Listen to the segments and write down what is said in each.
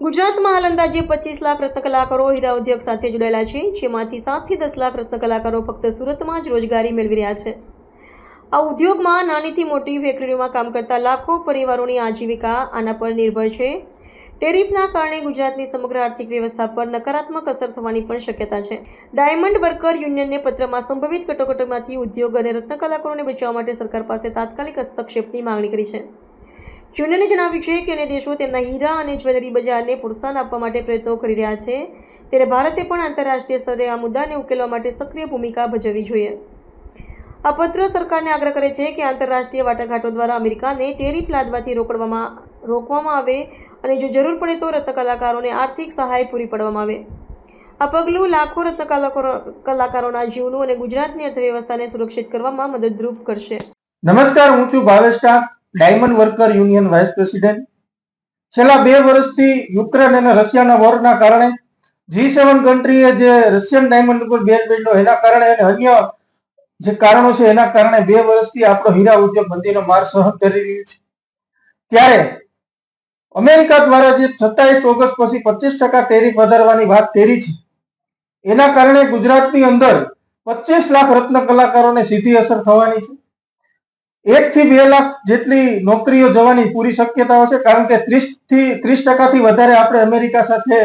ગુજરાતમાં હાલ અંદાજે પચીસ લાખ રત્નકલાકારો હીરા ઉદ્યોગ સાથે જોડાયેલા છે, જેમાંથી સાતથી દસ લાખ રત્ન કલાકારો ફક્ત સુરતમાં જ રોજગારી મેળવી રહ્યા છે. આ ઉદ્યોગમાં નાનીથી મોટી ફેક્ટરીઓમાં કામ કરતા લાખો પરિવારોની આજીવિકા આના પર નિર્ભર છે. ટેરિફના કારણે ગુજરાતની સમગ્ર આર્થિક વ્યવસ્થા પર નકારાત્મક અસર થવાની પણ શક્યતા છે. ડાયમંડ વર્કર યુનિયનને પત્રમાં સંભવિત કટોકટીમાંથી ઉદ્યોગ અને રત્ન કલાકારોને બચાવવા માટે સરકાર પાસે તાત્કાલિક હસ્તક્ષેપની માંગણી કરી છે. યુનિયને જણાવ્યું છે કે અન્ય દેશો તેમના હીરા અને જ્વેલરી બજારને પ્રોત્સાહન આપવા માટે પ્રયત્નો કરી રહ્યા છે. ત્યારે ભારતે પણ આંતરરાષ્ટ્રીય સ્તરે આ મુદ્દાને ઉકેલવા માટે સક્રિય ભૂમિકા ભજવવી જોઈએ. આ પત્ર સરકારને આગ્રહ કરે છે કે આંતરરાષ્ટ્રીય વાટાઘાટો દ્વારા અમેરિકાને ટેરિફ લાદવાથી રોકવામાં રોકવામાં આવે અને જો જરૂર પડે તો રત્ન કલાકારોને આર્થિક સહાય પૂરી પાડવામાં આવે. આ પગલું લાખો રત્ન કલાકારો કલાકારોના જીવનું અને ગુજરાતની અર્થવ્યવસ્થાને સુરક્ષિત કરવામાં મદદરૂપ કરશે. નમસ્કાર, હું છું Bhavesh Tap diamond worker union vice president છેલ્લા બે વર્ષથી યુક્રેન અને રશિયાના વોરના કારણે જી સેવન કન્ટ્રીએ જે રશિયન ડાયમંડ ઉપર બેન બેન્ડો એના કારણે અને અન્ય જે કારણો છે એના કારણે બે વર્ષથી આપણો હીરા ઉદ્યોગ બંધીનો માર સહન કરી રહ્યું છે. ત્યારે અમેરિકા દ્વારા જે સત્તાવીસ ઓગસ્ટ પછી પચીસ ટકા ટેરિફ વધારવાની વાત કરી છે, એના કારણે ગુજરાતની અંદર પચીસ લાખ રત્ન કલાકારોને સીધી અસર થવાની છે. એક થી બે લાખ જેટલી નોકરીઓ જવાની પૂરી શક્યતાઓ છે, કારણ કે ત્રીસથી ત્રીસ ટકાથી વધારે આપણે અમેરિકા સાથે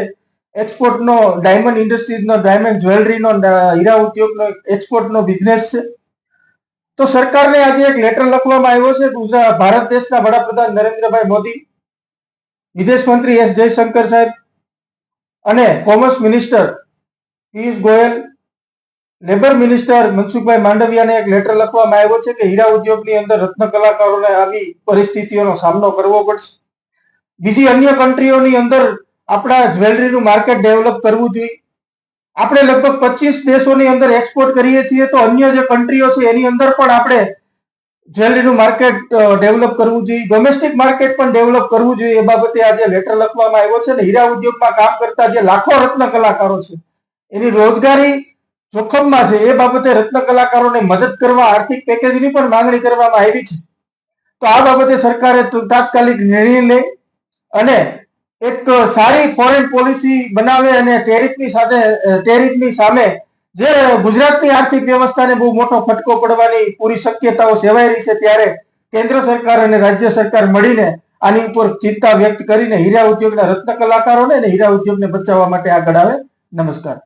એક્સપોર્ટનો ડાયમંડ ઇન્ડસ્ટ્રીઝનો, ડાયમંડ જ્વેલરીનો હીરા ઉદ્યોગનો એક્સપોર્ટનો બિઝનેસ છે. તો સરકારને આજે એક લેટર લખવામાં આવ્યો છે ગુજરાત ભારત દેશના વડાપ્રધાન નરેન્દ્રભાઈ મોદી, વિદેશ મંત્રી એસ જયશંકર સાહેબ અને commerce minister Piyush Goyal labour minister Mansukhbhai માંડવિયાને એક લેટર લખવામાં આવ્યો છે કે હીરા ઉદ્યોગની અંદર રત્ન કલાકારોને આવી પરિસ્થિતિઓનો સામનો કરવો પડશે. બીજી અન્ય કન્ટ્રીઓની અંદર આપણા જ્વેલરીનું માર્કેટ ડેવલપ કરવું જોઈએ. આપણે લગભગ પચીસ દેશોની અંદર એક્સપોર્ટ કરીએ છીએ તો અન્ય જે કન્ટ્રીઓ છે એની અંદર પણ આપણે જ્વેલરીનું માર્કેટ ડેવલપ કરવું જોઈએ. ડોમેસ્ટિક માર્કેટ પણ ડેવલપ કરવું જોઈએ એ બાબતે આજે લેટર લખવામાં આવ્યો છે ને હીરા ઉદ્યોગમાં કામ કરતા જે લાખો રત્ન કલાકારો છે એની રોજગારી જોખમમાં છે, એ બાબતે રત્ન કલાકારોને મદદ કરવા, આર્થિક પેકેજની પણ માંગણી કરવામાં આવી છે. તો આ બાબતે સરકારે તાત્કાલિક નિર્ણય લે અને એક સારી ફોરેન પોલિસી બનાવે અને ટેરિફની સાથે ટેરિફની સામે જે ગુજરાતની આર્થિક વ્યવસ્થાને બહુ મોટો ફટકો પડવાની પૂરી શક્યતાઓ સેવાઈ રહી છે, ત્યારે કેન્દ્ર સરકાર અને રાજ્ય સરકાર મળીને આની ઉપર ચિંતા વ્યક્ત કરીને હીરા ઉદ્યોગના રત્ન કલાકારોને અને હીરા ઉદ્યોગને બચાવવા માટે આગળ આવે. નમસ્કાર.